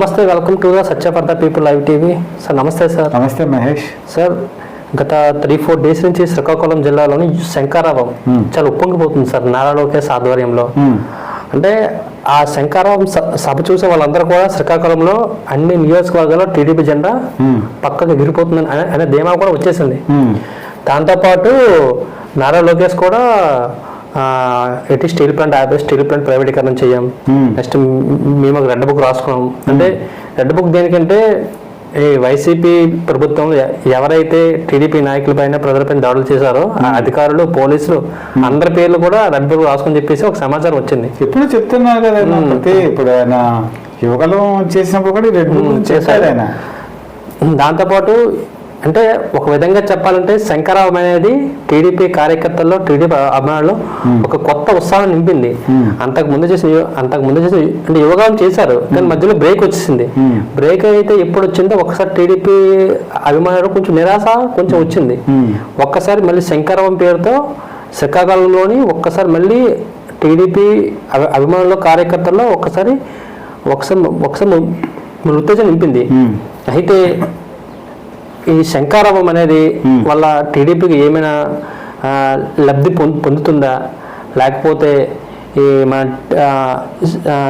నమస్తే welcome to the Satya for the people live TV sir నమస్తే sir నమస్తే Mahesh sir గత త్రీ ఫోర్ డేస్ నుంచి శ్రీకాకుళం జిల్లాలోని శంకారావం Hmm. చాలా ఉప్పొంగిపోతుంది సార్ నారా లోకేష్ ఆధ్వర్యంలో మ్మ్. అంటే ఆ శంకారావం సభ చూసే వాళ్ళందరూ కూడా శ్రీకాకుళంలో అన్ని నియోజకవర్గాల్లో టీడీపీ జెండా మ్మ్. పక్కకు ఎగిరిపోతుంది అనే ధీమా కూడా వచ్చేసింది. దాంతోపాటు నారా లోకేష్ కూడా ఎట్టి స్టీల్ ప్లాంట్ ఆపేసి స్టీల్ ప్లాంట్ ప్రైవేటీకరణ చేయం. నెక్స్ట్ మేము ఒక రెడ్ బుక్ రాసుకున్నాం. అంటే రెడ్ బుక్ దేనికంటే ఈ వైసీపీ ప్రభుత్వం ఎవరైతే టీడీపీ నాయకులపైన ప్రజలపైన దాడులు చేశారో ఆ అధికారులు పోలీసులు అందరి పేర్లు కూడా రెడ్ బుక్ రాసుకొని చెప్పేసి ఒక సమాచారం వచ్చింది. ఎప్పుడు చెప్తున్నారు కదా ఇప్పుడు ఆయన యువకలం చేసినప్పుడు కూడా రెడ్ బుక్ చేశారు. ఆయన. దాంతోపాటు అంటే ఒక విధంగా చెప్పాలంటే శంకరావం అనేది టీడీపీ కార్యకర్తల్లో టీడీపీ అభిమానులు ఒక కొత్త ఉత్సాహం నింపింది Hmm. అంతకు ముందు చేసి అంతకు ముందు చేసి అంటే యువగానం చేశారు కానీ మధ్యలో బ్రేక్ వచ్చేసింది Hmm. బ్రేక్ అయితే ఎప్పుడు వచ్చిందో ఒకసారి టీడీపీ అభిమానులు కొంచెం నిరాశ కొంచెం వచ్చింది. ఒక్కసారి మళ్ళీ శంకరావం పేరుతో శ్రీకాకుళంలోని ఒక్కసారి మళ్ళీ టీడీపీ అభి- అభిమానుల కార్యకర్తల్లో ఒక్కసారి ఒకసారి ఒకసారి ఉత్తేజం నింపింది. అయితే ఈ శంకారావం అనేది Hmm. వల్ల టీడీపీకి ఏమైనా లబ్ధి పొందు పొందుతుందా? లేకపోతే ఈ మన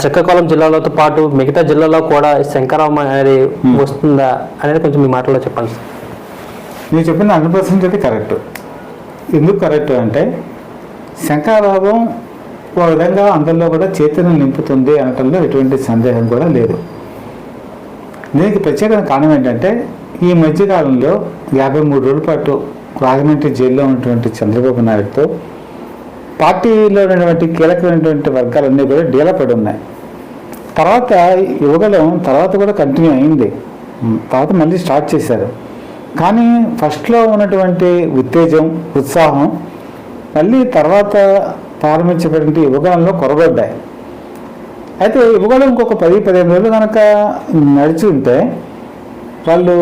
శ్రీకాకుళం జిల్లాలతో పాటు మిగతా జిల్లాలో కూడా శంకారావం అనేది వస్తుందా అనేది కొంచెం మీ మాటల్లో చెప్పండి సార్. నేను చెప్పిన హండ్రెడ్ పర్సెంట్ అయితే కరెక్ట్. ఎందుకు కరెక్ట్ అంటే శంకారావం ఒక విధంగా అందరిలో కూడా చైతన్యం నింపుతుంది అనటంలో ఎటువంటి సందేహం కూడా లేదు. దీనికి ప్రత్యేకమైన కారణం ఏంటంటే ఈ మధ్యకాలంలో యాభై మూడు రోజుల పాటు రాజమండ్రి జైల్లో ఉన్నటువంటి చంద్రబాబు నాయుడుతో పార్టీలో ఉన్నటువంటి కీలకమైనటువంటి వర్గాలన్నీ కూడా డీలపడి ఉన్నాయి. తర్వాత యువగలం తర్వాత కూడా కంటిన్యూ అయింది. తర్వాత మళ్ళీ స్టార్ట్ చేశారు. కానీ ఫస్ట్లో ఉన్నటువంటి ఉత్తేజం ఉత్సాహం మళ్ళీ తర్వాత ప్రారంభించబడిన యువగలంలో కొరగొడ్డాయి అయితే యువగలం ఇంకొక పది పదిహేను రోజులు కనుక నడిచి ఉంటే వాళ్ళు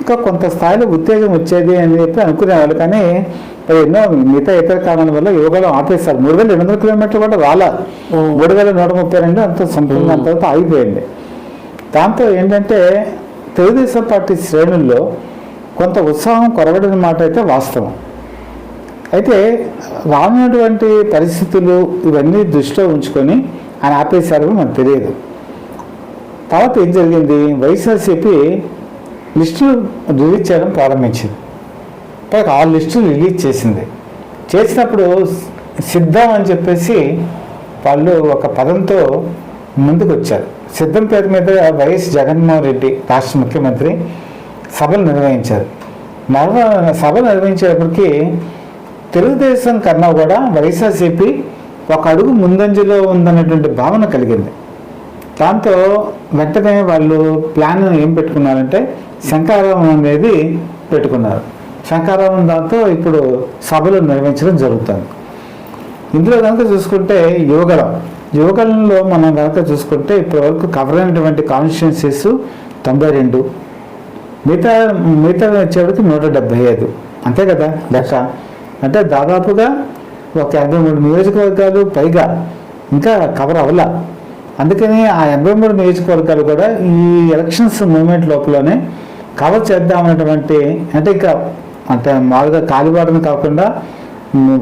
ఇంకా కొంత స్థాయిలో ఉత్తేజం వచ్చేది అని చెప్పి అనుకునేవాళ్ళు కానీ ఎన్నో మిగతా ఇతర కారణాల వల్ల యువగలం ఆపేశారు. మూడు వేల రెండు వందల కిలోమీటర్లు కూడా రాలా. మూడు వేల నూట ముప్పై రెండు అంత సంపూర్ణ తర్వాత ఆగిపోయింది. దాంతో ఏంటంటే తెలుగుదేశం పార్టీ శ్రేణుల్లో కొంత ఉత్సాహం కొరవడిన మాట అయితే వాస్తవం. అయితే రానున్నటువంటి పరిస్థితులు ఇవన్నీ దృష్టిలో ఉంచుకొని ఆయన ఆపేశారు మనకు తెలియదు. తర్వాత ఏం జరిగింది? వైఎస్ఆర్సీపీ లిస్టులు రిలీజ్ చేయడం ప్రారంభించింది. తర్వాత ఆ లిస్టులు రిలీజ్ చేసింది. చేసినప్పుడు సిద్ధం అని చెప్పేసి వాళ్ళు ఒక పదంతో ముందుకు వచ్చారు సిద్ధం పేరు మీద వైఎస్ జగన్మోహన్ రెడ్డి రాష్ట్ర ముఖ్యమంత్రి సభలు నిర్వహించారు. నర్వ సభ నిర్వహించేటప్పటికీ తెలుగుదేశం కన్నా కూడా వైఎస్ఆర్సీపీ ఒక అడుగు ముందంజలో ఉందనేటువంటి భావన కలిగింది. దాంతో వెంటనే వాళ్ళు ప్లాన్ ఏం పెట్టుకున్నారంటే శంకారావం అనేది పెట్టుకున్నారు. శంకారావం దాంతో ఇప్పుడు సభలు నిర్వహించడం జరుగుతుంది. ఇందులో కనుక చూసుకుంటే యువగలం యువగలంలో మనం కనుక చూసుకుంటే ఇప్పటివరకు కవర్ అయినటువంటి కాన్స్టిట్యున్సీస్ తొంభై రెండు. మిగతా మిగతా వచ్చేవాడికి నూట డెబ్బై ఐదు. అంతే కదా? లెక్క. అంటే దాదాపుగా ఒక యాభై మూడు నియోజకవర్గాలు పైగా ఇంకా కవర్ అవ్వలే. అందుకని ఆ ఎనభై మూడు నియోజకవర్గాలు కూడా ఈ ఎలక్షన్స్ మూమెంట్ లోపలనే కవర్ చేద్దామనేటువంటి అంటే ఇక అంటే మామూలుగా కాలిబాటను కాకుండా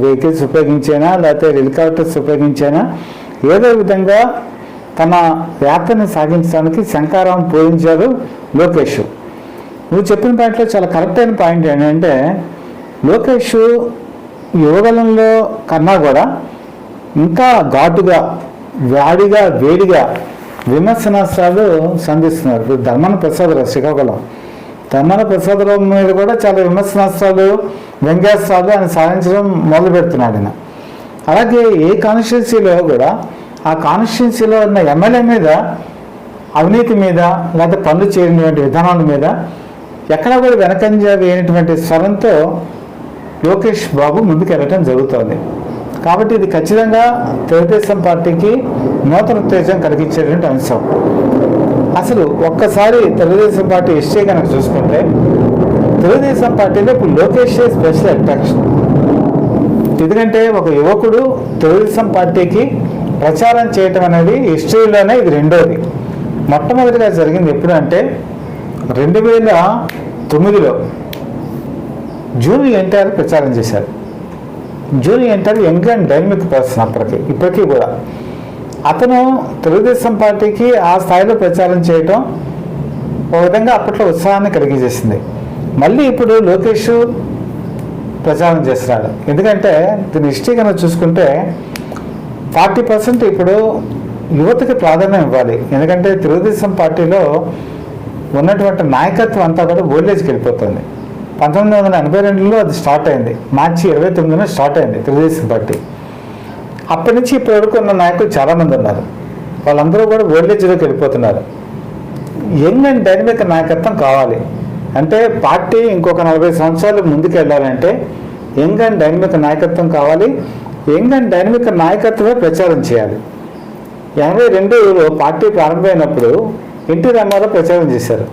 వెహికల్స్ ఉపయోగించైనా లేకపోతే హెలికాప్టర్స్ ఉపయోగించైనా ఏదో విధంగా తన యాత్రని సాగించడానికి శంకారావం పూజించారు లోకేష్. నువ్వు చెప్పిన పాయింట్లో చాలా కరెక్ట్ అయిన పాయింట్ ఏంటంటే లోకేష్ యువగలంలో కన్నా కూడా ఇంకా ఘాటుగా వాడిగా వేడిగా విమర్శనాస్త్రాలు సంధిస్తున్నారు. ఇప్పుడు ధర్మన ప్రసాదరావు శ్రీకాకుళం. ధర్మన ప్రసాదరావు మీద కూడా చాలా విమర్శనాస్త్రాలు వ్యంగ్యాస్త్రాలు ఆయన సాధించడం మొదలు పెడుతున్నాడు ఆయన. అలాగే ఏ కాన్స్టిట్యున్సీలో కూడా ఆ కాన్స్టిట్యున్సీలో ఉన్న ఎమ్మెల్యే మీద అవినీతి మీద లేకపోతే పనులు చేయనటువంటి విధానాల మీద ఎక్కడా కూడా వెనకంజ వేయనటువంటి స్వరంతో లోకేష్ బాబు ముందుకెళ్ళటం జరుగుతుంది జరుగుతోంది. కాబట్టి ఇది ఖచ్చితంగా తెలుగుదేశం పార్టీకి నూతన ఉత్తేజం కలిగించేటువంటి అంశం. అసలు ఒక్కసారి తెలుగుదేశం పార్టీ హిస్టరీ కనుక చూసుకుంటే తెలుగుదేశం పార్టీలో ఇప్పుడు లోకేష్ స్పెషల్ అట్రాక్షన్. ఎందుకంటే ఒక యువకుడు తెలుగుదేశం పార్టీకి ప్రచారం చేయటం అనేది హిస్టరీలోనే ఇది రెండోది. మొట్టమొదటిగా జరిగింది ఎప్పుడు అంటే రెండు వేల తొమ్మిదిలో జూన్ ఎన్టీఆర్ ప్రచారం చేశారు. Junior NTR young and dynamic person అప్పటికి ఇప్పటికీ కూడా. అతను తెలుగుదేశం పార్టీకి ఆ స్థాయిలో ప్రచారం చేయటం ఒక విధంగా అప్పట్లో ఉత్సాహాన్ని కలిగజేసింది మళ్ళీ ఇప్పుడు లోకేష్ ప్రచారం చేస్తున్నాడు. ఎందుకంటే దీని హిస్టరీ కనుక చూసుకుంటే ఫార్టీ పర్సెంట్ ఇప్పుడు యువతకి ప్రాధాన్యం ఇవ్వాలి. ఎందుకంటే తెలుగుదేశం పార్టీలో ఉన్నటువంటి నాయకత్వం అంతా కూడా ఓల్డేజ్కి వెళ్ళిపోతుంది. పంతొమ్మిది వందల ఎనభై రెండులో అది స్టార్ట్ అయింది. మార్చి ఇరవై తొమ్మిదిన స్టార్ట్ అయింది తెలుగుదేశం పార్టీ. అప్పటి నుంచి ఇప్పటి వరకు ఉన్న నాయకులు చాలామంది ఉన్నారు. వాళ్ళందరూ కూడా ఓల్డేజ్లోకి వెళ్ళిపోతున్నారు. యంగ్ అండ్ డైనమిక్ నాయకత్వం కావాలి. అంటే పార్టీ ఇంకొక నలభై సంవత్సరాలు ముందుకు వెళ్ళాలంటే యంగ్ అండ్ డైనమిక్ నాయకత్వం కావాలి. యంగ్ అండ్ డైనమిక్ నాయకత్వమే ప్రచారం చేయాలి. ఎనభై రెండులో పార్టీ ప్రారంభమైనప్పుడు ఎన్టీ రామారావు ప్రచారం చేశారు.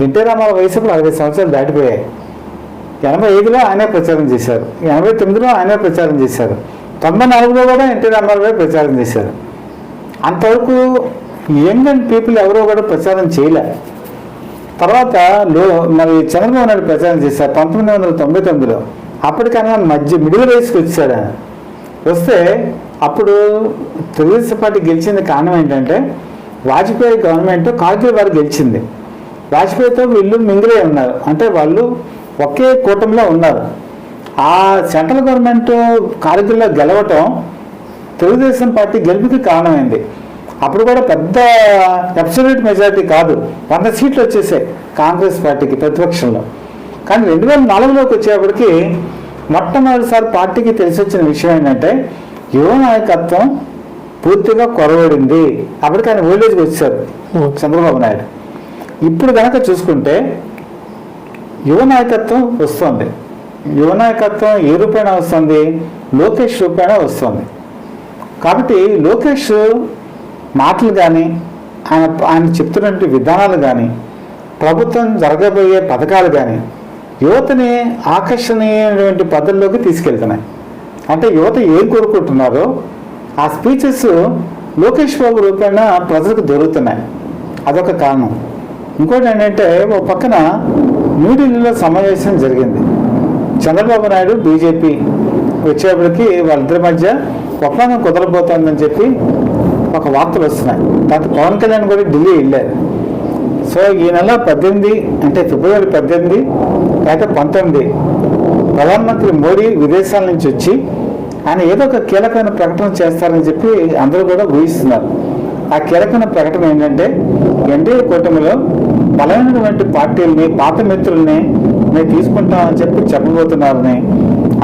ఎన్టీ రామారావు వయసు అరవై సంవత్సరాలు దాటిపోయాయి. ఎనభై ఐదులో ఆయనే ప్రచారం చేశారు. ఎనభై తొమ్మిదిలో ఆయనే ప్రచారం చేశారు. తొంభై నాలుగులో కూడా ఎన్టీ రామారావు ప్రచారం చేశారు. అంతవరకు యంగ్ అండ్ పీపుల్ ఎవరో కూడా ప్రచారం చేయలే. తర్వాత లో మరి చంద్రబాబు నాయుడు ప్రచారం చేశారు పంతొమ్మిది వందల తొంభై తొమ్మిదిలో. అప్పటికైనా మధ్య మిడిల్ వయసుకి వచ్చాడు ఆయన. వస్తే అప్పుడు తెలుగుదేశం పార్టీ గెలిచింది కారణం ఏంటంటే వాజ్పేయి గవర్నమెంట్ కార్గిల్ వారు గెలిచింది. వాజ్పేయితో వీళ్ళు మింగిలే ఉన్నారు. అంటే వాళ్ళు ఒకే కూటమిలో ఉన్నారు. ఆ సెంట్రల్ గవర్నమెంట్ కార్గిల్లో గెలవటం తెలుగుదేశం పార్టీ గెలుపుకి కారణమైంది. అప్పుడు కూడా పెద్ద అబ్సల్యూట్ మెజారిటీ కాదు. వంద సీట్లు వచ్చేసాయి కాంగ్రెస్ పార్టీకి ప్రతిపక్షంలో. కానీ రెండు వేల నాలుగులోకి వచ్చేప్పటికి మొట్టమొదటిసారి పార్టీకి తెలిసి వచ్చిన విషయం ఏంటంటే యువ నాయకత్వం పూర్తిగా కొరవడింది. అప్పటికి ఆయన ఓల్డేజ్కి వచ్చారు చంద్రబాబు నాయుడు. ఇప్పుడు కనుక చూసుకుంటే యువ నాయకత్వం వస్తుంది. యువ నాయకత్వం ఏ రూపేణ వస్తుంది? లోకేష్ రూపేణ వస్తుంది. కాబట్టి లోకేష్ మాటలు కానీ ఆయన ఆయన చెప్తున్నటువంటి విధానాలు కానీ ప్రభుత్వం జరగబోయే పథకాలు కానీ యువతని ఆకర్షణీయమైనటువంటి పద్ధతిలోకి తీసుకెళ్తున్నాయి. అంటే యువత ఏం కోరుకుంటున్నారో ఆ స్పీచెస్ లోకేష్ బాబు రూపేణ ప్రజలకు దొరుకుతున్నాయి. అదొక కారణం. ఇంకోటి ఏంటంటే ఓ పక్కన న్యూఢిల్లీలో సమావేశం జరిగింది. చంద్రబాబు నాయుడు బీజేపీ వచ్చేప్పటికి వాళ్ళిద్దరి మధ్య ఒప్పందం కుదరబోతోందని చెప్పి ఒక వార్తలు వస్తున్నాయి. తర్వాత పవన్ కళ్యాణ్ కూడా ఢిల్లీ వెళ్ళారు. సో ఈ నెల పద్దెనిమిది అంటే ఫిబ్రవరి పద్దెనిమిది లేకపోతే పంతొమ్మిది ప్రధానమంత్రి మోడీ విదేశాల నుంచి వచ్చి ఆయన ఏదో ఒక కీలకమైన ప్రకటన చేస్తారని చెప్పి అందరూ కూడా ఊహిస్తున్నారు. ఆ కీలకమైన ప్రకటన ఏంటంటే ఎన్డీఏ కూటమిలో బలమైనటువంటి పార్టీలని పాత మిత్రుల్ని మేము తీసుకుంటామని చెప్పి చెప్పబోతున్నారని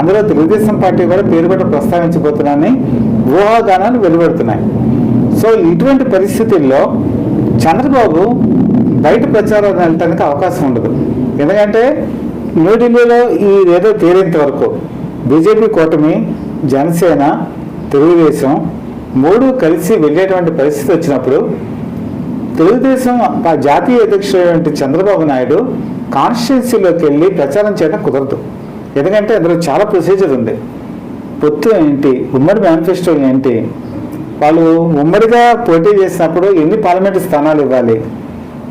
అందులో తెలుగుదేశం పార్టీ కూడా పేరు కూడా ప్రస్తావించబోతున్నారని ఊహాగానాలు వెలువడుతున్నాయి. సో ఇటువంటి పరిస్థితుల్లో చంద్రబాబు బయట ప్రచారం వెళ్ళటానికి అవకాశం ఉండదు. ఎందుకంటే న్యూఢిల్లీలో ఈ ఏదో తేలేంత వరకు బీజేపీ కూటమి జనసేన తెలుగుదేశం మూడు కలిసి వెళ్ళేటువంటి పరిస్థితి వచ్చినప్పుడు తెలుగుదేశం ఆ జాతీయ అధ్యక్షుడు చంద్రబాబు నాయుడు కాన్స్టిట్యున్సీలోకి వెళ్ళి ప్రచారం చేయడం కుదరదు. ఎందుకంటే అందులో చాలా ప్రొసీజర్ ఉంది. పొత్తు ఏంటి? ఉమ్మడి మేనిఫెస్టో ఏంటి? వాళ్ళు ఉమ్మడిగా పోటీ చేసినప్పుడు ఎన్ని పార్లమెంటు స్థానాలు ఇవ్వాలి?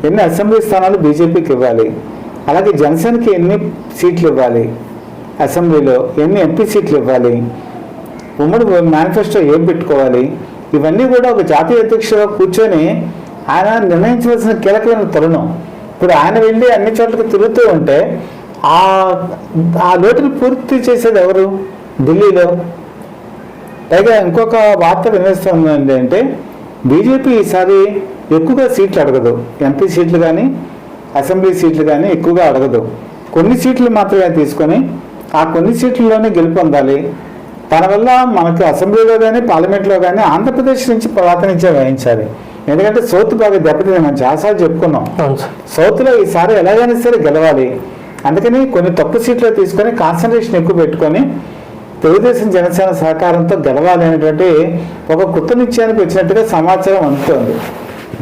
ఎన్ని అసెంబ్లీ స్థానాలు బీజేపీకి ఇవ్వాలి? అలాగే జనసేనకి ఎన్ని సీట్లు ఇవ్వాలి? అసెంబ్లీలో ఎన్ని ఎంపీ సీట్లు ఇవ్వాలి? ఉమ్మడి మేనిఫెస్టో ఏం పెట్టుకోవాలి? ఇవన్నీ కూడా ఒక జాతీయ అధ్యక్షుడు కూర్చొని ఆయన నిర్ణయించవలసిన కీలకమైన తరుణం. ఇప్పుడు ఆయన వెళ్ళి అన్ని చోట్లకి తిరుగుతూ ఉంటే ఆ ఆ లోటును పూర్తి చేసేది ఎవరు? ఢిల్లీలో. పైగా ఇంకొక వార్త వినిపిస్తుంది అంటే బీజేపీ ఈసారి ఎక్కువగా సీట్లు అడగదు. ఎంపీ సీట్లు కానీ అసెంబ్లీ సీట్లు కానీ ఎక్కువగా అడగదు. కొన్ని సీట్లు మాత్రమే తీసుకొని ఆ కొన్ని సీట్లలోనే గెలుపొందాలి దానివల్ల మనకు అసెంబ్లీలో కానీ పార్లమెంట్లో కానీ ఆంధ్రప్రదేశ్ నుంచి ప్రాతినిధ్యం వహించాలి ఎందుకంటే సౌత్ బాగా దెబ్బతింది. మనం చాలాసార్లు చెప్పుకున్నాం. సౌత్లో ఈసారి ఎలాగైనా సరే గెలవాలి. అందుకని కొన్ని తక్కువ సీట్లు తీసుకొని కాన్సన్ట్రేషన్ ఎక్కువ పెట్టుకొని తెలుగుదేశం జనసేన సహకారంతో గెలవాలి అనేటువంటి ఒక కొత్త నిశ్చయానికి వచ్చినట్టుగా సమాచారం అందుతోంది.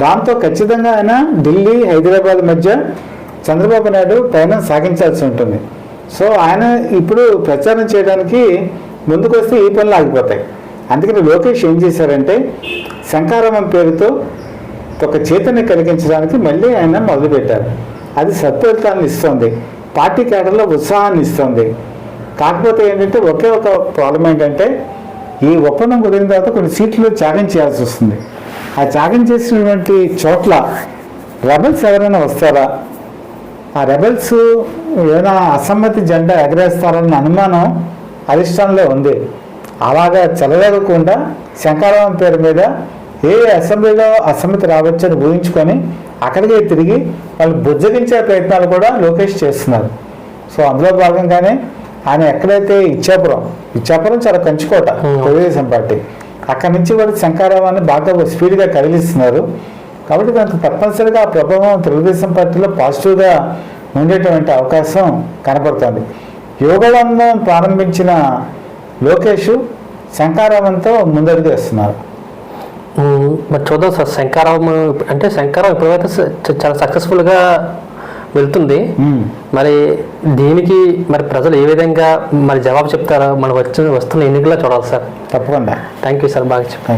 దాంతో ఖచ్చితంగా ఆయన ఢిల్లీ హైదరాబాద్ మధ్య చంద్రబాబు నాయుడు ప్రయాణం సాగించాల్సి ఉంటుంది. సో ఆయన ఇప్పుడు ప్రచారం చేయడానికి ముందుకు వస్తే ఈ పనులు ఆగిపోతాయి. అందుకని లోకేష్ ఏం చేశారంటే శంకారామం పేరుతో ఒక చైతన్య కలిగించడానికి మళ్ళీ ఆయన మొదలుపెట్టారు. అది సత్ఫలితాన్ని ఇస్తుంది. పార్టీ కేటర్లో ఉత్సాహాన్ని ఇస్తుంది. కాకపోతే ఏంటంటే ఒకే ఒక ప్రాబ్లం ఏంటంటే ఈ ఒప్పందం కుదిరిన తర్వాత కొన్ని సీట్లు త్యాగం చేయాల్సి వస్తుంది. ఆ త్యాగం చేసినటువంటి చోట్ల రెబల్స్ ఎవరైనా వస్తారా? ఆ రెబల్స్ ఏదైనా అసమ్మతి జెండా ఎగరేస్తారన్న అనుమానం అధిష్టానంలో ఉంది. అలాగా చెలరేగకుండా శంకరరావం పేరు మీద ఏ అసెంబ్లీలో అసమ్మతి రావచ్చని ఊహించుకొని అక్కడికే తిరిగి వాళ్ళు బుజ్జగించే ప్రయత్నాలు కూడా లోకేష్ చేస్తున్నారు. సో అందులో భాగంగానే ఆయన ఎక్కడైతే ఇచ్చాపురం ఇచ్చాపురం చాలా కంచుకోట. తెలుగుదేశం పార్టీ. అక్కడి నుంచి వాళ్ళు శంకరరావాన్ని బాగా స్పీడ్గా కదిలిస్తున్నారు. కాబట్టి దానికి తప్పనిసరిగా ఆ ప్రభావం తెలుగుదేశం పార్టీలో పాజిటివ్గా ఉండేటువంటి అవకాశం కనపడుతుంది యోగవందం ప్రారంభించిన లోకేష్ శంకారావంతో ముందడుగు వేస్తున్నారు. మరి చూద్దాం సార్ శంకారావం అంటే శంకారావం ఇప్పుడైతే చాలా సక్సెస్ఫుల్గా వెళ్తుంది. మరి దీనికి మరి ప్రజలు ఏ విధంగా మరి జవాబు చెప్తారో మనకు వచ్చిన వస్తున్న ఎన్నికల్లో చూడాలి సార్. తప్పకుండా. థ్యాంక్ యూ సార్ బాగా చెప్పారు.